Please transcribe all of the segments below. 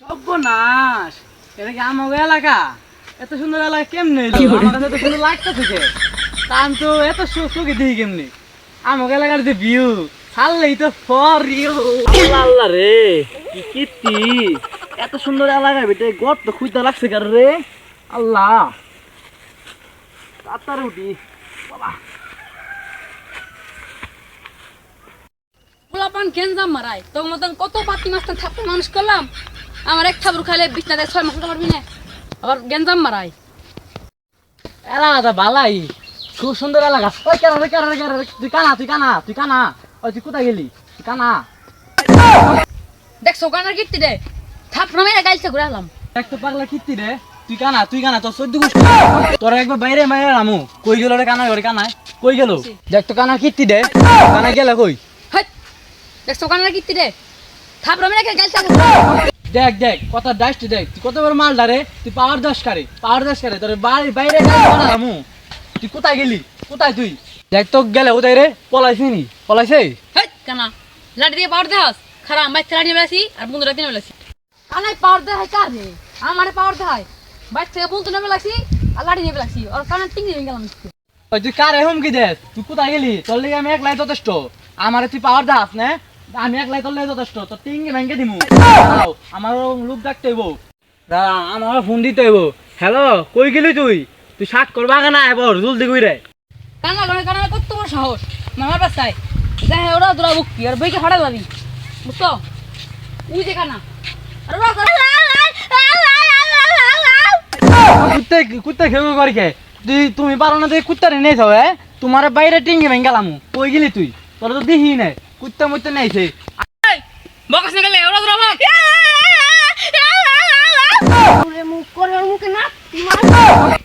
সর্বনাশ! এটা কি আমাকে এলাকা? এত সুন্দর এলাকা কেমনে এলো? আমার কাছে তো সুন্দর লাগতে থেকে। তা আমি তো এত সুখে দিই কেমনি? আমাকে এলাকার যে ভিউ ছাড়লেই তো ফর আল্লাহ আল্লাহ রে কি কীর্তি? এত সুন্দর এলাকা বেটে গড় তো খুঁজতে লাগছে কার রে? আল্লাহ। তাড়াতাড়ি উঠি। বাবা। পোলাপান গেঞ্জাম মারাই তোর মতন কত পাতি মাছ থাকতে মানুষ করলাম? আমার এক থাবুর খাইলে বিছনা দেয় ছয় মাস পারবি না আবার গেঞ্জাম মারাই এলাকাটা বালাই খুব সুন্দর এলাকা ওই কেন রে কেন রে কেন রে? তুই কানা তুই কানা তুই কানা। ওই তুই কোথায় গেলি? তুই কানা। দেখছ কানার কীর্তি রে? থাপ নামে গাইছে ঘুরে এলাম। দেখ তো পাগলা কীর্তি রে। তুই কানা তুই কানা তোর চোদ্দ গোষ্ঠী। তোর একবার বাইরে বাইরে রামু কই গেল রে কানা করে কানায় কই গেল? দেখ তো কানা কীর্তি দে কানা গেলে কই? দেখছ কানার কীর্তি রে? থাপ নামে গাইছে। দেখ দেখ কত ডাস্ট দেখ তুই কত বড় মাল ডারে তুই পাওয়ার দাস কারে? পাওয়ার দশ কারে? তোর বাড়ি বাইরে রামু তুই কোথায় গেলি? কোথায় তুই? দেখ তো গেলে কোথায় রে পলাইছি নি। পলাইছে? কানা লাঠি দিয়ে পাওয়ার দেহাস খারাপ বাইতে লাঠি বেলাছি আর বন্ধুরা কিনে বেলাছি কানাই পাওয়ার দেখায় কার রে? আমারে পাওয়ার দেখায়। বাইর থেকে বন্ধু নেমে বেলাছি আর লাঠি নিয়ে বেলাছি আর কানার টিং দিয়ে গেলাম ওই তুই কারে হুমকি দেস? তুই কোথায় গেলি? তোর লেগে আমি একলাই যথেষ্ট। আমারে তুই পাওয়ার দাস না? আমি একলাই তোর লেগে যথেষ্ট তোর টিঙ্গি ভেঙ্গে দিমু। আমারও লোক ডাকতে হইব। দাঁড়া আমার ফোন দিতে হইব। হ্যালো কই গেলি তুই? তুই শাক করবা কেনা এবার জলদি কই রে কান্না করে কান্না কত বড় সাহস? মামার বাসায়। যাই ওরা তোরা বুকি আর বইকে হারা যাবি বুঝছ? উই যে কানা। আর ওরা করে কুত্তে কুত্তে খেয়ে করি কে? তুই তুমি পারো না তুই কুত্তারে নেই থাও হ্যাঁ? তোমার বাইরে টিঙ্গি ভেঙ্গালামু কই গেলি তুই? তোর তো দেখি নাই। কুত্তা মুত্তে নেইছে বকাস না গেলে ওরা তোরা ভাগ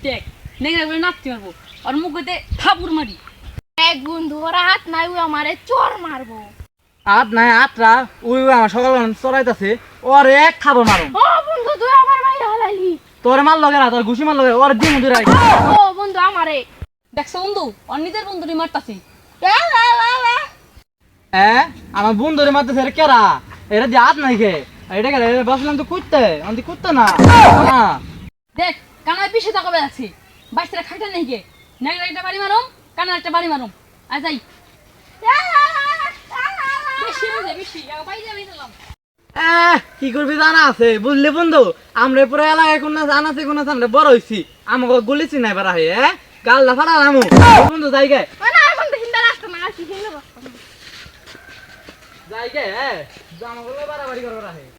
দেখ নেই না নাচতে পারব আর মুখে থাপুর মারি। এক বন্ধু ওরা হাত নাই ও আমারে চর মারবো। আত নাই আতরা ওই আমার সকাল চড়াইতাছে ওর এক খাব মারো। ও বন্ধু তুই আমার বাইরে হালাইলি। তোর মাল লগে না তোর ঘুষি মাল লগে ওর দিন দুই রাখ ও বন্ধু আমারে। দেখছ বন্ধু নিজের বন্ধুটি মারতাছি। হ্যাঁ? আমার বোন ধরে মারতেছে রে কেরা? এটা দিয়ে হাত নাই খে এটা কে বসলাম তো কুত্তে। আমি কুত্তে না। দেখ কানায় পিছিয়ে তাকাবে আছে? বাইশটা খাইতে নেই কে? নেগলা একটা বাড়ি মারুম কানার একটা বাড়ি মারুম। আয় যাই। কি করবি জানা আছে? বুঝলি বন্ধু আমরা পুরো এলাকায় কোন না জানা আছে কোন না আমরা বড় হইছি। আমাকে গুলিছি নাই বারা হয়ে হ্যাঁ? গালটা ফাটা নামু। বন্ধু যাই হ্যাঁ। জামাগুলো বাড়াবাড়ি করবার আহে